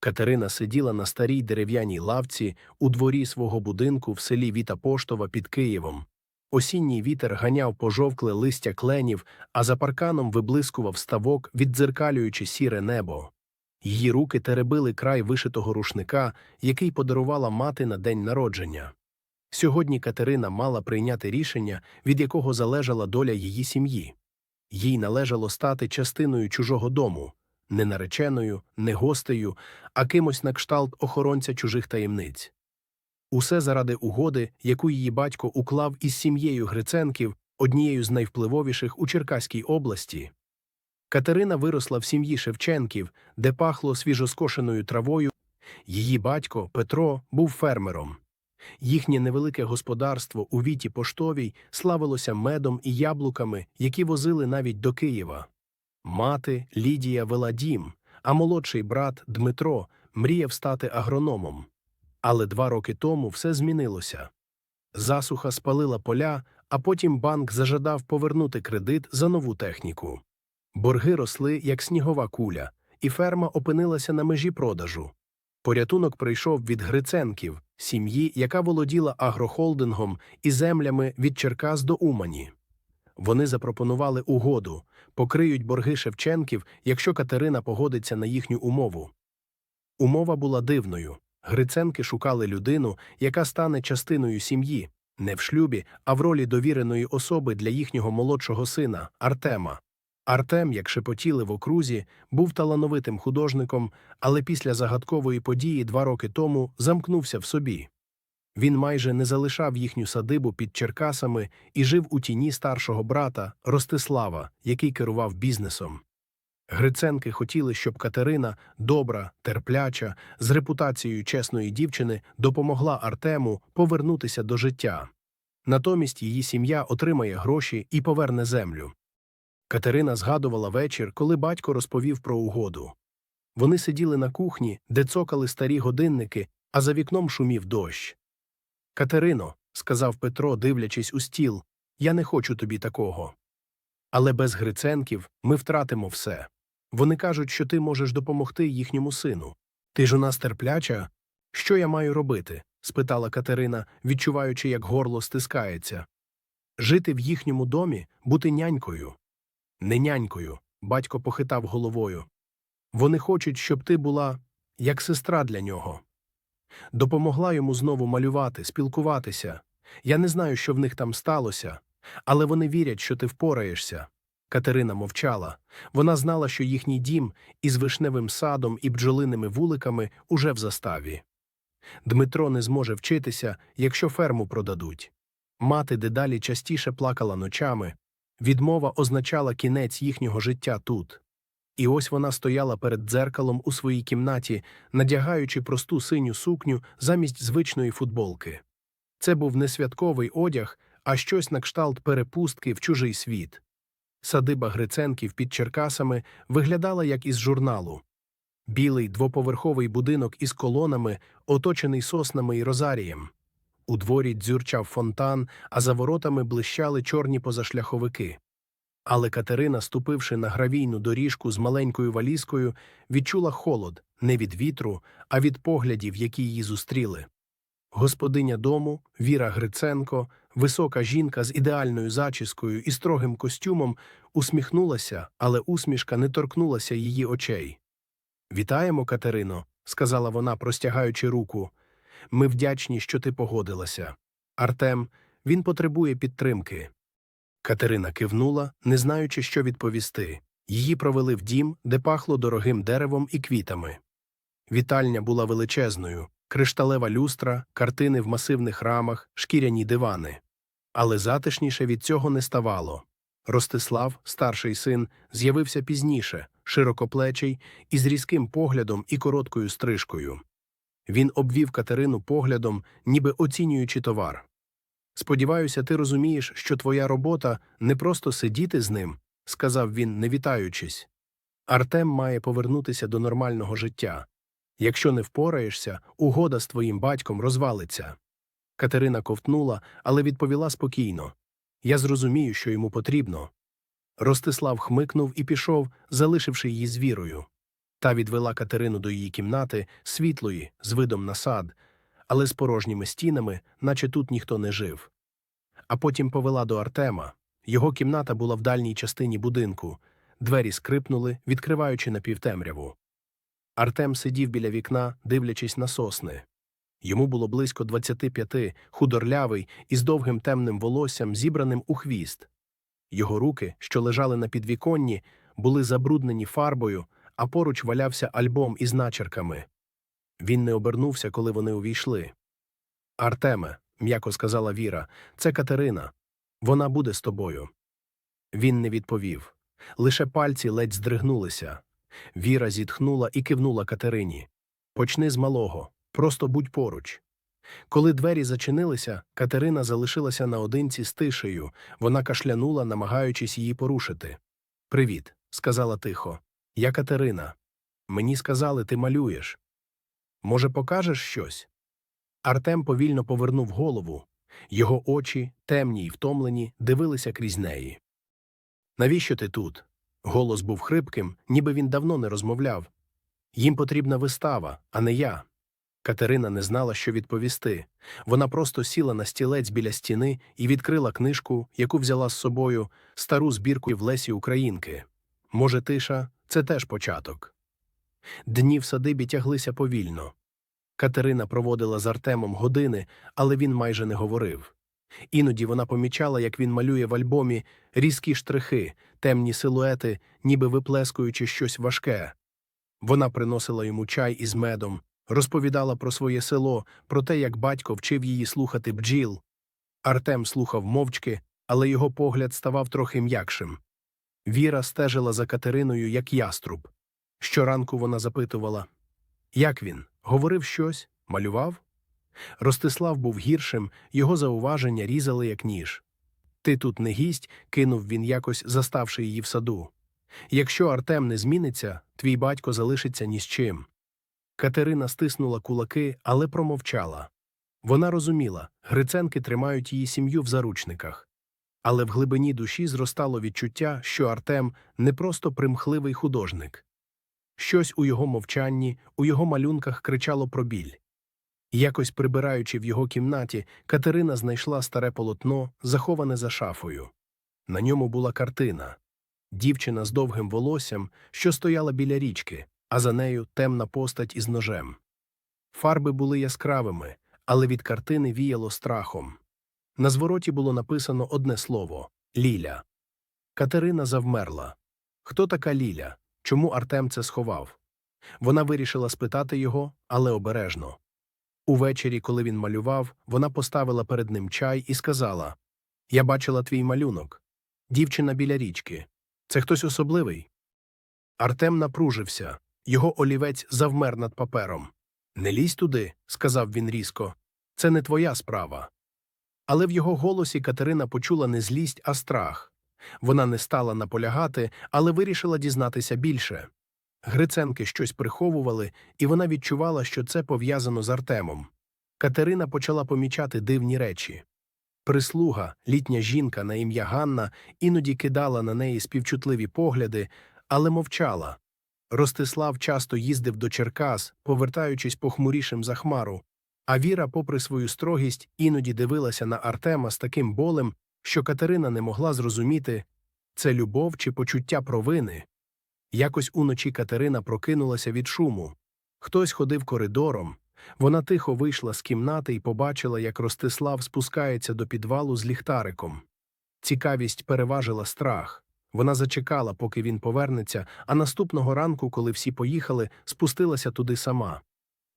Катерина сиділа на старій дерев'яній лавці у дворі свого будинку в селі Віта-Поштова під Києвом. Осінній вітер ганяв пожовкле листя кленів, а за парканом виблискував ставок, віддзеркалюючи сіре небо. Її руки теребили край вишитого рушника, який подарувала мати на день народження. Сьогодні Катерина мала прийняти рішення, від якого залежала доля її сім'ї. Їй належало стати частиною чужого дому, не нареченою, не гостею, а кимось на кшталт охоронця чужих таємниць. Усе заради угоди, яку її батько уклав із сім'єю Гриценків, однією з найвпливовіших у Черкаській області. Катерина виросла в сім'ї Шевченків, де пахло свіжоскошеною травою. Її батько Петро був фермером. Їхнє невелике господарство у віті поштовій славилося медом і яблуками, які возили навіть до Києва. Мати Лідія вела дім, а молодший брат Дмитро мріяв стати агрономом. Але два роки тому все змінилося. Засуха спалила поля, а потім банк зажадав повернути кредит за нову техніку. Борги росли, як снігова куля, і ферма опинилася на межі продажу. Порятунок прийшов від Гриценків, сім'ї, яка володіла агрохолдингом і землями від Черкас до Умані. Вони запропонували угоду, покриють борги Шевченків, якщо Катерина погодиться на їхню умову. Умова була дивною. Гриценки шукали людину, яка стане частиною сім'ї, не в шлюбі, а в ролі довіреної особи для їхнього молодшого сина Артема. Артем, як шепотіли в окрузі, був талановитим художником, але після загадкової події два роки тому замкнувся в собі. Він майже не залишав їхню садибу під Черкасами і жив у тіні старшого брата Ростислава, який керував бізнесом. Гриценки хотіли, щоб Катерина, добра, терпляча, з репутацією чесної дівчини, допомогла Артему повернутися до життя. Натомість її сім'я отримає гроші і поверне землю. Катерина згадувала вечір, коли батько розповів про угоду. Вони сиділи на кухні, де цокали старі годинники, а за вікном шумів дощ. Катерино, сказав Петро, дивлячись у стіл, я не хочу тобі такого. Але без Гриценків ми втратимо все. Вони кажуть, що ти можеш допомогти їхньому сину. Ти ж у нас терпляча. Що я маю робити? спитала Катерина, відчуваючи, як горло стискається. Жити в їхньому домі, бути нянькою. Не нянькою, батько похитав головою. Вони хочуть, щоб ти була як сестра для нього. Допомогла йому знову малювати, спілкуватися. Я не знаю, що в них там сталося, але вони вірять, що ти впораєшся. Катерина мовчала. Вона знала, що їхній дім із вишневим садом і бджолиними вуликами уже в заставі. Дмитро не зможе вчитися, якщо ферму продадуть. Мати дедалі частіше плакала ночами. Відмова означала кінець їхнього життя тут. І ось вона стояла перед дзеркалом у своїй кімнаті, надягаючи просту синю сукню замість звичної футболки. Це був не святковий одяг, а щось на кшталт перепустки в чужий світ. Садиба Гриценків під Черкасами виглядала як із журналу. Білий двоповерховий будинок із колонами, оточений соснами і розарієм. У дворі дзюрчав фонтан, а за воротами блищали чорні позашляховики. Але Катерина, ступивши на гравійну доріжку з маленькою валізкою, відчула холод не від вітру, а від поглядів, які її зустріли. Господиня дому, Віра Гриценко, висока жінка з ідеальною зачіскою і строгим костюмом, усміхнулася, але усмішка не торкнулася її очей. Вітаємо, Катерино, сказала вона, простягаючи руку. Ми вдячні, що ти погодилася. Артем, він потребує підтримки. Катерина кивнула, не знаючи, що відповісти. Її провели в дім, де пахло дорогим деревом і квітами. Вітальня була величезною, кришталева люстра, картини в масивних рамах, шкіряні дивани. Але затишніше від цього не ставало. Ростислав, старший син, з'явився пізніше, широкоплечий, із різким поглядом і короткою стрижкою. Він обвів Катерину поглядом, ніби оцінюючи товар. Сподіваюся, ти розумієш, що твоя робота не просто сидіти з ним, сказав він, не вітаючись. Артем має повернутися до нормального життя. Якщо не впораєшся, угода з твоїм батьком розвалиться. Катерина ковтнула, але відповіла спокійно Я зрозумію, що йому потрібно. Ростислав хмикнув і пішов, залишивши її з вірою. Та відвела Катерину до її кімнати, світлої, з видом на сад, але з порожніми стінами, наче тут ніхто не жив. А потім повела до Артема. Його кімната була в дальній частині будинку. Двері скрипнули, відкриваючи напівтемряву. Артем сидів біля вікна, дивлячись на сосни. Йому було близько 25, худорлявий, із довгим темним волоссям, зібраним у хвіст. Його руки, що лежали на підвіконні, були забруднені фарбою, а поруч валявся альбом із начерками. Він не обернувся, коли вони увійшли. Артеме, м'яко сказала Віра, це Катерина. Вона буде з тобою. Він не відповів. Лише пальці ледь здригнулися. Віра зітхнула і кивнула Катерині. Почни з малого, просто будь поруч. Коли двері зачинилися, Катерина залишилася наодинці з тишею. Вона кашлянула, намагаючись її порушити. Привіт, сказала тихо. Я Катерина. Мені сказали, ти малюєш. Може, покажеш щось? Артем повільно повернув голову. Його очі, темні й втомлені, дивилися крізь неї. Навіщо ти тут? Голос був хрипким, ніби він давно не розмовляв. Їм потрібна вистава, а не я. Катерина не знала, що відповісти. Вона просто сіла на стілець біля стіни і відкрила книжку, яку взяла з собою стару збірку в Лесі Українки. Може, тиша це теж початок. Дні в садибі тяглися повільно. Катерина проводила з Артемом години, але він майже не говорив. Іноді вона помічала, як він малює в альбомі різкі штрихи, темні силуети, ніби виплескуючи щось важке. Вона приносила йому чай із медом, розповідала про своє село, про те, як батько вчив її слухати бджіл. Артем слухав мовчки, але його погляд ставав трохи м'якшим. Віра стежила за Катериною, як яструб. Щоранку вона запитувала Як він? Говорив щось? Малював? Ростислав був гіршим, його зауваження різали, як ніж. Ти тут не гість, кинув він якось, заставши її в саду. Якщо Артем не зміниться, твій батько залишиться ні з чим. Катерина стиснула кулаки, але промовчала. Вона розуміла, Гриценки тримають її сім'ю в заручниках. Але в глибині душі зростало відчуття, що Артем не просто примхливий художник. Щось у його мовчанні, у його малюнках кричало про біль. Якось прибираючи в його кімнаті, Катерина знайшла старе полотно, заховане за шафою. На ньому була картина дівчина з довгим волоссям, що стояла біля річки, а за нею темна постать із ножем. Фарби були яскравими, але від картини віяло страхом. На звороті було написано одне слово Ліля. Катерина завмерла. Хто така Ліля? Чому Артем це сховав? Вона вирішила спитати його, але обережно. Увечері, коли він малював, вона поставила перед ним чай і сказала Я бачила твій малюнок. Дівчина біля річки. Це хтось особливий. Артем напружився. Його олівець завмер над папером. Не лізь туди, сказав він різко. Це не твоя справа. Але в його голосі Катерина почула не злість, а страх. Вона не стала наполягати, але вирішила дізнатися більше. Гриценки щось приховували, і вона відчувала, що це пов'язано з Артемом. Катерина почала помічати дивні речі. Прислуга, літня жінка на ім'я Ганна, іноді кидала на неї співчутливі погляди, але мовчала. Ростислав часто їздив до Черкас, повертаючись похмурішим за хмару, а Віра, попри свою строгість, іноді дивилася на Артема з таким болем, що Катерина не могла зрозуміти це любов чи почуття провини. Якось уночі Катерина прокинулася від шуму. Хтось ходив коридором. Вона тихо вийшла з кімнати і побачила, як Ростислав спускається до підвалу з ліхтариком. Цікавість переважила страх. Вона зачекала, поки він повернеться, а наступного ранку, коли всі поїхали, спустилася туди сама.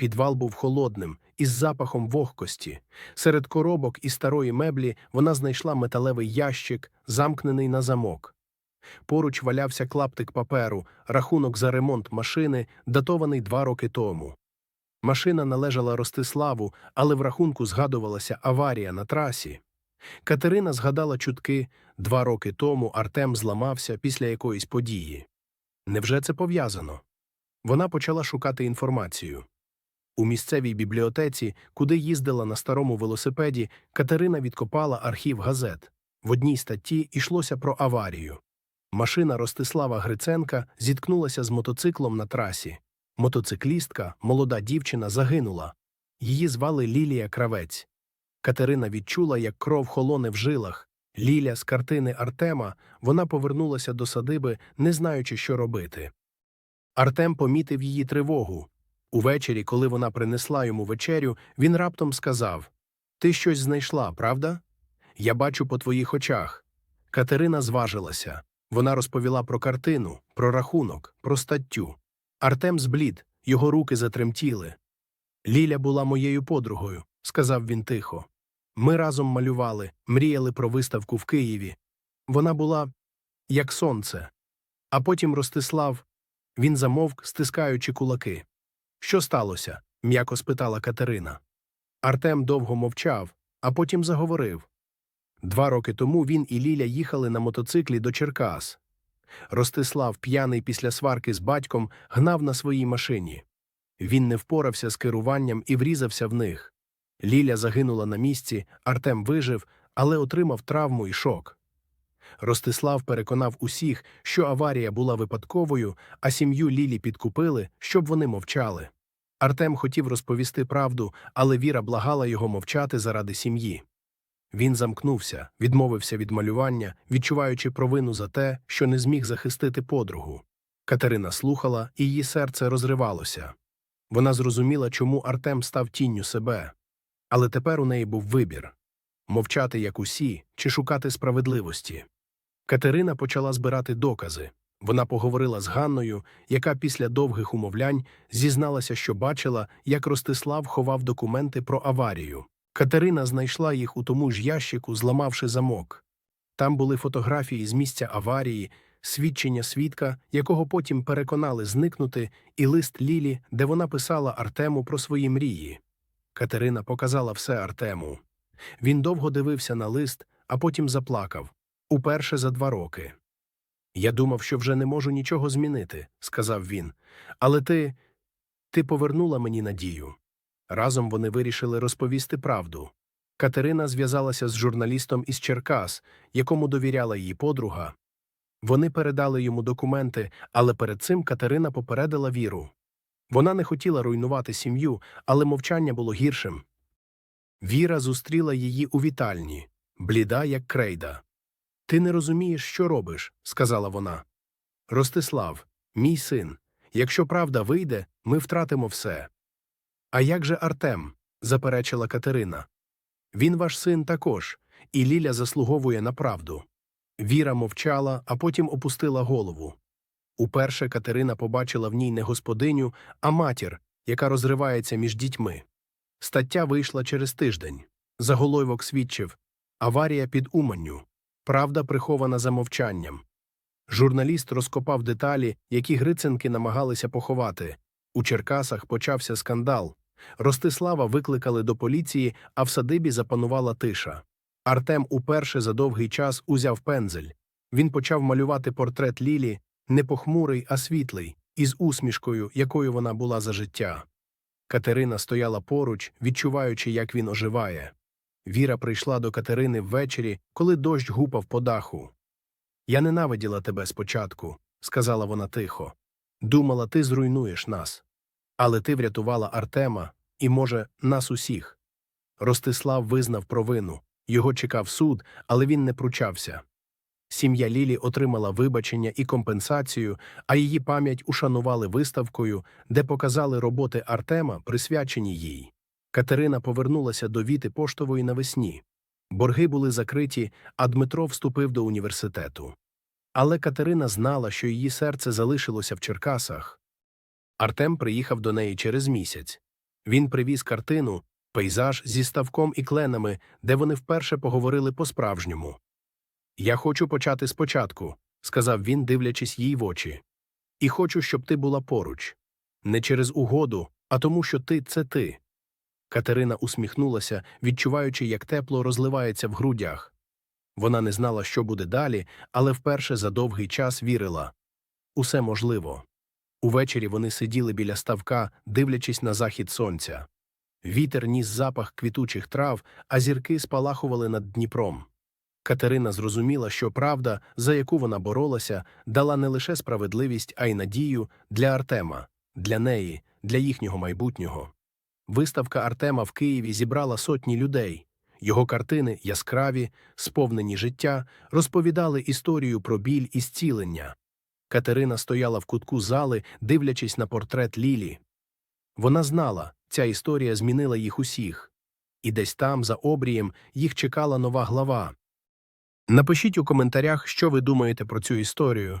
Підвал був холодним, із запахом вогкості. Серед коробок і старої меблі вона знайшла металевий ящик, замкнений на замок. Поруч валявся клаптик паперу, рахунок за ремонт машини, датований два роки тому. Машина належала Ростиславу, але в рахунку згадувалася аварія на трасі. Катерина згадала чутки два роки тому Артем зламався після якоїсь події. Невже це пов'язано? Вона почала шукати інформацію. У місцевій бібліотеці, куди їздила на старому велосипеді, Катерина відкопала архів газет. В одній статті йшлося про аварію. Машина Ростислава Гриценка зіткнулася з мотоциклом на трасі. Мотоциклістка, молода дівчина, загинула. Її звали Лілія Кравець. Катерина відчула, як кров холоне в жилах. Ліля з картини Артема, вона повернулася до садиби, не знаючи, що робити. Артем помітив її тривогу. Увечері, коли вона принесла йому вечерю, він раптом сказав Ти щось знайшла, правда? Я бачу по твоїх очах. Катерина зважилася. Вона розповіла про картину, про рахунок, про статтю. Артем зблід, його руки затремтіли. Ліля була моєю подругою, сказав він тихо. Ми разом малювали, мріяли про виставку в Києві. Вона була як сонце. А потім Ростислав. Він замовк, стискаючи кулаки. Що сталося? м'яко спитала Катерина. Артем довго мовчав, а потім заговорив. Два роки тому він і Ліля їхали на мотоциклі до Черкас. Ростислав, п'яний після сварки з батьком, гнав на своїй машині. Він не впорався з керуванням і врізався в них. Ліля загинула на місці, Артем вижив, але отримав травму і шок. Ростислав переконав усіх, що аварія була випадковою, а сім'ю Лілі підкупили, щоб вони мовчали. Артем хотів розповісти правду, але Віра благала його мовчати заради сім'ї. Він замкнувся, відмовився від малювання, відчуваючи провину за те, що не зміг захистити подругу. Катерина слухала, і її серце розривалося. Вона зрозуміла, чому Артем став тінню себе. Але тепер у неї був вибір мовчати, як усі, чи шукати справедливості. Катерина почала збирати докази. Вона поговорила з Ганною, яка після довгих умовлянь зізналася, що бачила, як Ростислав ховав документи про аварію. Катерина знайшла їх у тому ж ящику, зламавши замок. Там були фотографії з місця аварії, свідчення свідка, якого потім переконали зникнути, і лист Лілі, де вона писала Артему про свої мрії. Катерина показала все Артему. Він довго дивився на лист, а потім заплакав. Уперше за два роки. Я думав, що вже не можу нічого змінити, сказав він. Але ти. ти повернула мені надію. Разом вони вирішили розповісти правду. Катерина зв'язалася з журналістом із Черкас, якому довіряла її подруга. Вони передали йому документи, але перед цим Катерина попередила віру. Вона не хотіла руйнувати сім'ю, але мовчання було гіршим. Віра зустріла її у вітальні, бліда, як крейда. Ти не розумієш, що робиш, сказала вона. Ростислав, мій син, якщо правда вийде, ми втратимо все. А як же Артем? заперечила Катерина. Він ваш син також, і Ліля заслуговує на правду. Віра мовчала, а потім опустила голову. Уперше Катерина побачила в ній не господиню, а матір, яка розривається між дітьми. Стаття вийшла через тиждень. Заголовок свідчив Аварія під Уманню. Правда прихована за мовчанням. Журналіст розкопав деталі, які Гриценки намагалися поховати. У Черкасах почався скандал. Ростислава викликали до поліції, а в садибі запанувала тиша. Артем уперше за довгий час узяв пензель. Він почав малювати портрет Лілі, не похмурий, а світлий, із усмішкою, якою вона була за життя. Катерина стояла поруч, відчуваючи, як він оживає. Віра прийшла до Катерини ввечері, коли дощ гупав по даху. Я ненавиділа тебе спочатку, сказала вона тихо. Думала, ти зруйнуєш нас. Але ти врятувала Артема і, може, нас усіх. Ростислав визнав провину. Його чекав суд, але він не пручався. Сім'я Лілі отримала вибачення і компенсацію, а її пам'ять ушанували виставкою, де показали роботи Артема, присвячені їй. Катерина повернулася до Віти поштової навесні. Борги були закриті, а Дмитро вступив до університету. Але Катерина знала, що її серце залишилося в Черкасах. Артем приїхав до неї через місяць. Він привіз картину, пейзаж зі ставком і кленами, де вони вперше поговорили по-справжньому. Я хочу почати спочатку, сказав він, дивлячись їй в очі. І хочу, щоб ти була поруч. Не через угоду, а тому, що ти це ти. Катерина усміхнулася, відчуваючи, як тепло розливається в грудях. Вона не знала, що буде далі, але вперше за довгий час вірила усе можливо. Увечері вони сиділи біля ставка, дивлячись на захід сонця. Вітер ніс запах квітучих трав, а зірки спалахували над Дніпром. Катерина зрозуміла, що правда, за яку вона боролася, дала не лише справедливість, а й надію для Артема, для неї, для їхнього майбутнього. Виставка Артема в Києві зібрала сотні людей. Його картини, яскраві, сповнені життя, розповідали історію про біль і зцілення. Катерина стояла в кутку зали, дивлячись на портрет Лілі. Вона знала, ця історія змінила їх усіх. І десь там, за обрієм, їх чекала нова глава. Напишіть у коментарях, що ви думаєте про цю історію.